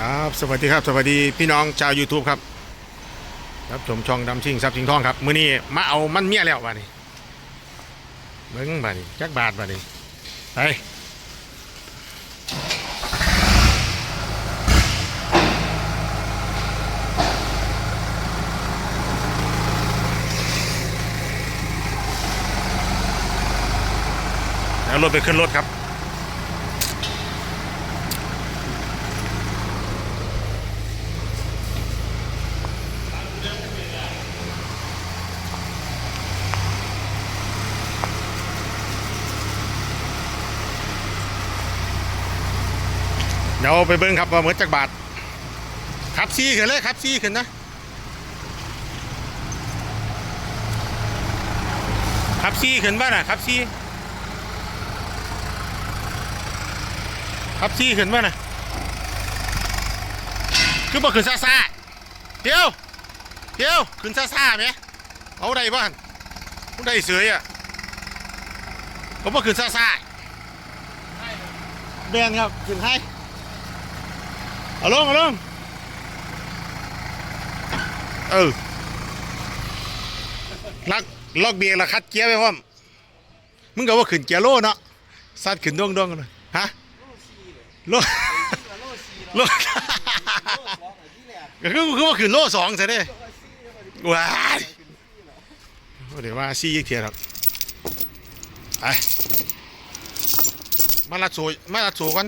ครับสวัสดีครับ สวัสดีพี่น้องชาว YouTube ครับรับชมช่องดำชิงทรัพย์ชิงทองครับ มื้อนี้มาเอามันเมียแล้วบ้านี้เบิ้งบ้านี้จักบาทบ้านี้ไปแล้วรถไปขึ้นรถครับ ดี๋ยวไปเบิ้งครับว่าเหมือนจักบาทขับซีขึ้นเลยขับซีขึ้นนะขับซีขึ้นบ้าน่ะขับซีขับซีขึ้นบ้าน่ะคือบ่ขึ้นซาซาเดี๋ยวเดี๋ยวขึ้นซาซาไหมเอาได้บ้านเอาได้เสยอะผมบ่ขึ้นซาซาแบนครับขึ้นให้ เอาลงเอาลงเออลักล็อกเบียร์ละคัดเกียร์ไปพร้อมมึงก็ว่าขึ้นเกียร์โลเนาะซัดขึ้นดวงดวงกันเลยฮะโลโลก็คือคือว่าขึ้นโลสองใช่ไหมว้ายเดี๋ยวว่าซี่ยี่เทียร์ครับไปมาลัดโซมาลัดโซกัน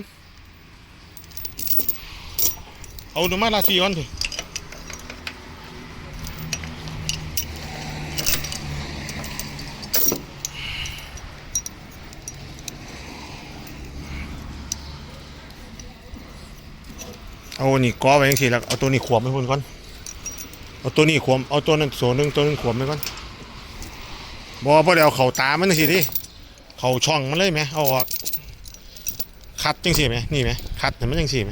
เอาหนูมาลาซีก่อนสิเอานี่ก้อไว้ยังสิแล้วเอาตัวนี้ขวบไปพุ่นก่อน เอาตัวนี้ขวม เอาตัวนั้นโซนนึงตัวนึงขวมไปก่อนบอพอเดี๋ยวเข่าตามันสิดิเข่าช่องมันเลยไหมเอาออกคัดจังสิไหมนี่ไหมคัดเห็นมันจังสิไหม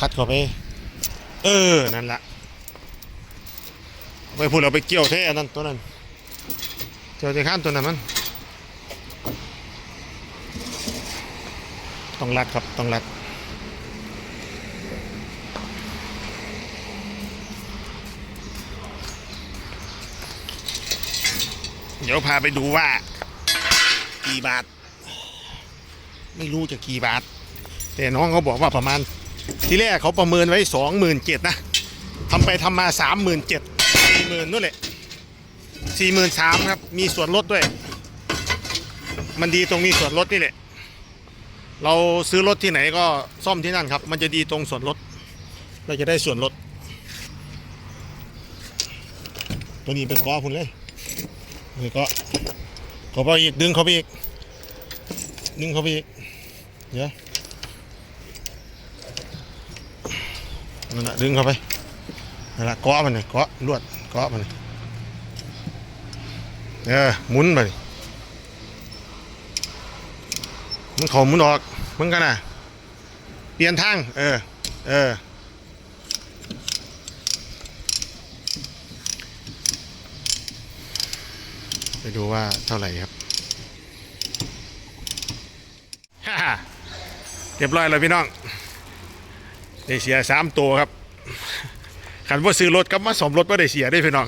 คัดเข้าไป เออ นั่นละไปพูดเราไปเกี่ยวเท่อันนั้นตัวนั้นเกี่ยวเท่ข้านตัวนั้นมัน ต้องรัดครับ ต้องรัดเดี๋ยวพาไปดูว่า กี่บาท ไม่รู้จะกี่บาท แต่น้องเขาบอกว่าประมาณ ทีแรกเขาประเมินไว้สองหมื่นเจ็ดนะทำไปทำมาสามหมื่นเจ็ดสี่หมื่นนู่นแหละสี่หมื่นสามครับ มีส่วนลดด้วย มันดีตรงมีส่วนลดนี่แหละ เราซื้อรถที่ไหนก็ซ่อมที่นั่นครับ มันจะดีตรงส่วนลด เราจะได้ส่วนลด ตัวนี้ไปก้อคุณเลยนี่ก็ขอไปอีกดึงเขาไปอีกดึงเขาไปอีกเดี๋ยว นั่นแหละดึงเข้าไปนั่นแหละเกาะมันเลยเกาะลวดเกาะมันเลยเออหมุนไปมึงเขาหมุนออกมึงกันนะเปลี่ยนทางเออเออไปดูว่าเท่าไหร่ครับเรียบร้อยแล้วพี่น้อง ได้เสียสามตัวครับขันว่าซื้อรถกับมาสมรถว่าได้เสียได้พี่น้อง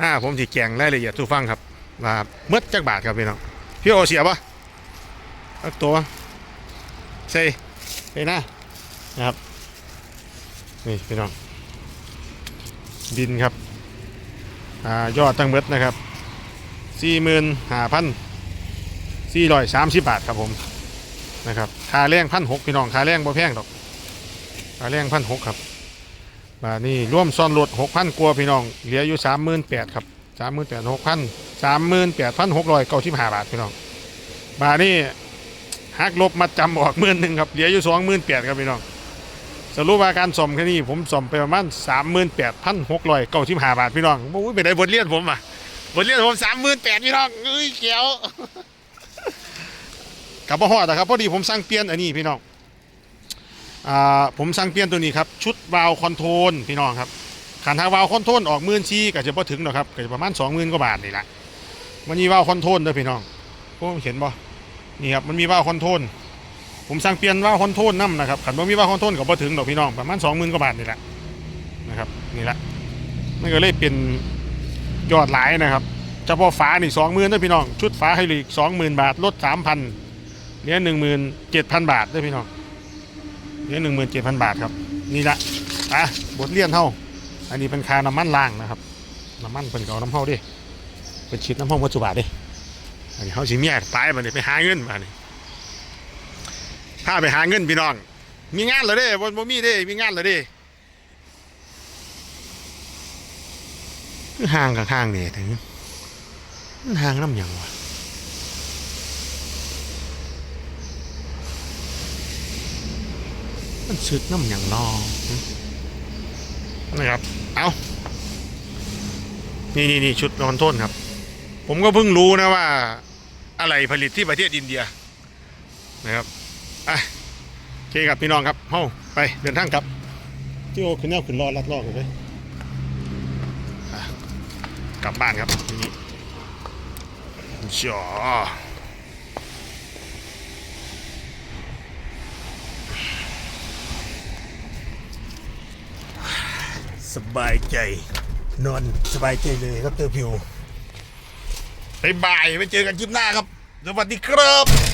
อ่าผมสิแจงรายละเอียดทุกฟังครับว่าเมื่อจักบาทครับพี่น้องพี่โอเสียปะสักตัวใช่ไปน้านะครับนี่พี่น้องบินครับอ่ายอดตั้งเบิดนะครับสี่หมื่นห้าพันสี่ร้อยสามสิบบาทครับผมนะครับค่าแรงพันหกพี่น้องค่าแรงบ่แพงดอก ค่าแรงพันหกครับบานี่ร่วมซ่อนรถหกพันกว่าพี่น้อง เหลืออยู่สามหมื่นแปดครับสามหมื่นแปดหกพันสามหมื่นแปดพันหกร้อยเก้าสิบห้าบาทพี่น้องบานี่หักลบมาจำออกหมื่นหนึ่งครับ เหลืออยู่สองหมื่นแปดครับพี่น้อง สรุปว่าการซ่อมแค่นี้ผมซ่อมไปประมาณสามหมื่นแปดพันหกร้อยเก้าสิบห้าบาทพี่น้องโอ้ยไปได้บทเรียนผมอะบทเรียนผมสามหมื่นแปดพี่น้องเอ้ยเกียวกับพ่อฮอดนะครับพอดีผมสั่งเปลี่ยนอันนี้พี่น้อง ผมสั่งเปลี่ยนตัวนี้ครับชุดวาล์วคอนโทรลพี่น้องครับขันทางวาล์วคอนโทรลออกมื่นชี้ก็จะพอถึงหรอกครับก็จะประมาณสองหมื่นกว่าบาทนี่แหละมันมีวาล์วคอนโทรลเด้อพี่น้องพวกเห็นบ่นี่ครับมันมีวาล์วคอนโทรลผมสั่งเปลี่ยนว่าคอนโทนน้ำนะครับขันว่ามีว่าคอนโทนกับพอถึงดอกพี่น้องประมาณสองหมื่นกว่าบาทนี่แหละนะครับนี่แหละมันก็เลยเป็นยอดหลายนะครับเฉพาะฝานี่สองหมื่นด้วยพี่น้องชุดฝาไฮลิกสองหมื่นบาทลดสามพันเหลือหนึ่งหมื่นเจ็ดพันบาทด้วยพี่น้อง เหลือหนึ่งหมื่นเจ็ดพันบาทครับ นี่ละอะบทเรียนเท่า อันนี้เป็นคาน้ำมันล่างนะครับน้ำมันเป็นเก่าน้ำเท่าดิเป็นชิดน้ำเท่าวัตถุบาทดิอันนี้เขาสิเมียตายมาเนี่ยไปหาเงินมาเนี่ยพาไปหาเงินพี่น้อง มีงานเหรอเด้บนบ่มีเด้มีงานเหรอเด้คือห่างกับห่างเนี่ยถึงห่างน้ำยังวะ มันสึกน้ำหยังนอนะครับ เอานี่นี่นี่ชุดนอนโทษครับ ผมก็เพิ่งรู้นะว่า อะไรผลิตที่ประเทศอินเดียนะครับอะโอเคครับพี่น้องครับเฮ้าไปเดินทางกลับที่โอขึ้นแนวขึ้นรอลัดลอกเลยกลับบ้านครับทีนี้จ๋อ สบายใจ นอนสบายใจเลยครับเตอร์พิวบายบายไว้เจอกันคลิปหน้าครับ สวัสดีครับ